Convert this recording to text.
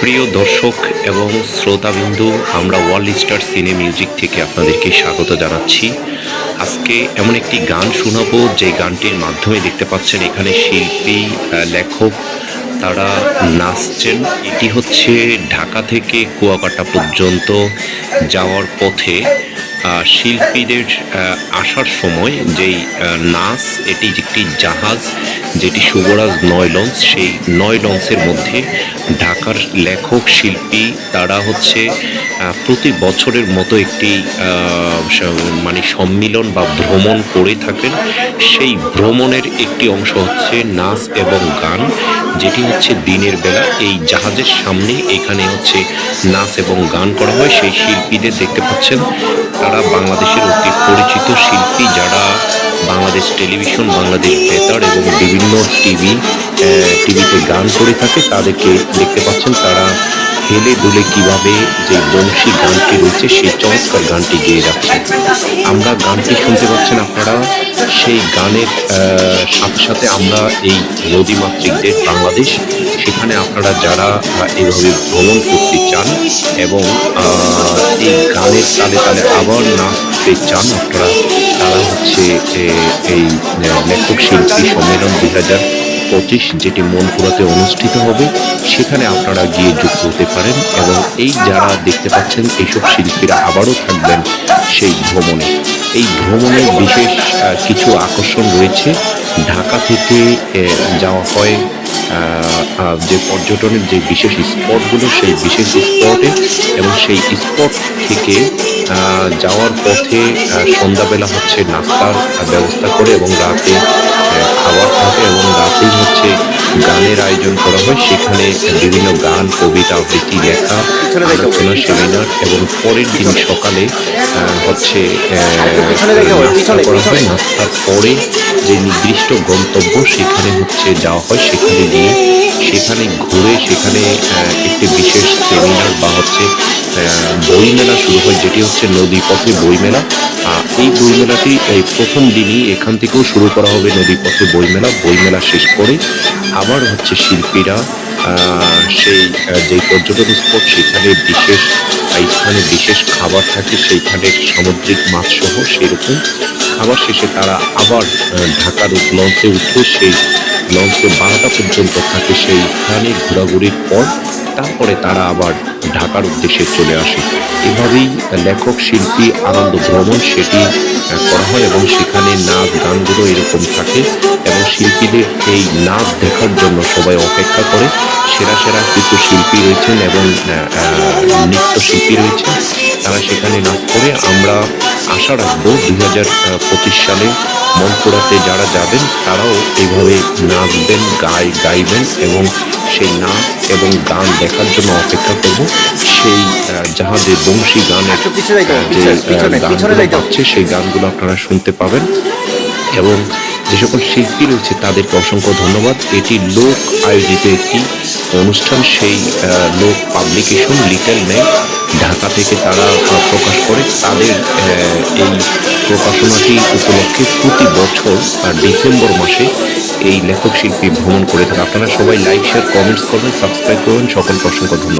প্রিয় দর্শক এবং শ্রোতাবিন্দু, আমরা ওয়ার্ল্ড স্টার সিনে মিউজিক থেকে আপনাদেরকে স্বাগত জানাচ্ছি। আজকে এমন একটি গান শোনাবো, যে গানটির মাধ্যমে দেখতে পাচ্ছেন এখানে শিল্পী লেখক তারা নাচছেন। এটি হচ্ছে ঢাকা থেকে কুয়াকাটা পর্যন্ত যাওয়ার পথে শিল্পীদের আসার সময় যেই নাচ, এটি একটি জাহাজ, যেটি শুভরাজ নয় লঞ্চ সেই নয় লঞ্চের মধ্যে ঢাকার লেখক, শিল্পী, তারা হচ্ছে প্রতি বছরের মতো একটি মানে সম্মিলন বা ভ্রমণ করে থাকেন। সেই ভ্রমণের একটি অংশ হচ্ছে নাচ এবং গান, যেটি হচ্ছে দিনের বেলা। এই জাহাজের সামনে এখানে হচ্ছে নাচ এবং গান করা হয়। সেই শিল্পীদের দেখতে পাচ্ছেন তারা বাংলাদেশের অতি পরিচিত শিল্পী, যারা বাংলাদেশ টেলিভিশন, বাংলাদেশ বেতার এবং বিভিন্ন টিভি টিভিতে গান করে থাকে, তাদেরকে দেখতে পাচ্ছেন। তারা হেলে দুলে কীভাবে যে বংশী গানটি রয়েছে, সেই চমৎকার গানটি গেয়ে যাচ্ছে। আমরা গানটি শুনতে পাচ্ছেন আপনারা। সেই গানের সাথে সাথে আমরা এই নদীমাতৃকদের বাংলাদেশ। সেখানে আপনারা যারা এভাবে ভ্রমণ করতে চান এবং এই গানের তালে তালে আবার নাচতে চান আপনারা, তারা হচ্ছে এই লেখক শিল্পী সম্মেলন দুই হাজার পঁচিশ যেটি মনপুরাতে অনুষ্ঠিত হবে, সেখানে আপনারা গিয়ে যুক্ত হতে পারেন এবং এই যারা দেখতে পাচ্ছেন এইসব শিল্পীরা আবারও থাকবেন সেই ভ্রমণে। এই ভ্রমণে বিশেষ কিছু আকর্ষণ রয়েছে। ঢাকা থেকে যাওয়া হয় যে পর্যটনের যে বিশেষ স্পটগুলো সেই বিশেষ স্পটে এবং সেই স্পট থেকে যাওয়ার পথে সন্ধ্যাবেলা হচ্ছে নাস্তার ব্যবস্থা করে এবং রাতে খাবার থাকে এবং রাতেই হচ্ছে গানের আয়োজন করা হয়। সেখানে বিভিন্ন গান কবিতা আবৃত্তি লেখা আলোচনা সেমিনার এবং পরের দিন সকালে হচ্ছে নাস্তা করা হয়। নাস্তার পরে যে নির্দিষ্ট গন্তব্য সেখানে হচ্ছে যাওয়া হয়, সেখানে গিয়ে সেখানে ঘুরে সেখানে একটি বিশেষ সেমিনার বা হচ্ছে বইমেলা শুরু হয়, যেটি হচ্ছে নদী পথে এই বইমেলাটি এই প্রথম দিনই এখান থেকেও শুরু করা হবে নদী পথে বইমেলা বইমেলা শেষ করে আবার হচ্ছে শিল্পীরা সেই যে পর্যটন স্পট, সেখানে বিশেষ স্থানে বিশেষ খাবার থাকে সেইখানে সামুদ্রিক মাছ সহ সেরকম খাবার শেষে তারা আবার ঢাকার লঞ্চে উঠে সেই লঞ্চে বারোটা পর্যন্ত থাকে সেই স্থানে ঘোরাঘুরির পর তারপরে তারা আবার ঢাকার উদ্দেশ্যে চলে আসে। এভাবেই লেখক, শিল্পী, আনন্দ ভ্রমণ সেটি করা হয় এবং সেখানে নাচ, গানগুলো এরকম থাকে। শিল্পীদের এই নাচ দেখার জন্য সবাই অপেক্ষা করে। সেরা সেরা কিছু শিল্পী রয়েছেন এবং নৃত্যশিল্পী রয়েছেন। তারা সেখানে নাচ করে আমরা আশা রাখব দুই হাজার পঁচিশ সালে মনপুরাতে যারা যাবেন তারাও এইভাবে নাচবেন গাই গাইবেন এবং সেই নাচ এবং গান দেখার জন্য অপেক্ষা করব। সেই জাহাজে বংশী গানের যাইতে যে গানগুলো যাইতে সেই গানগুলো আপনারা শুনতে পাবেন। এবং যে সকল শিল্পী রয়েছে, তাদেরকে অসংখ্য ধন্যবাদ। এটি লোক আয়োজিত একটি অনুষ্ঠান, সেই লোক পাবলিকেশন, লিটল ম্যান, ঢাকা থেকে তারা প্রকাশ করে। তাদের এই প্রকাশনাটি উপলক্ষে প্রতি বছর ডিসেম্বর মাসে এই লেখক শিল্পী ভ্রমণ করে থাকে আপনারা সবাই লাইক শেয়ার কমেন্টস করবেন সাবস্ক্রাইব করবেন। সকলকে অসংখ্য ধন্যবাদ।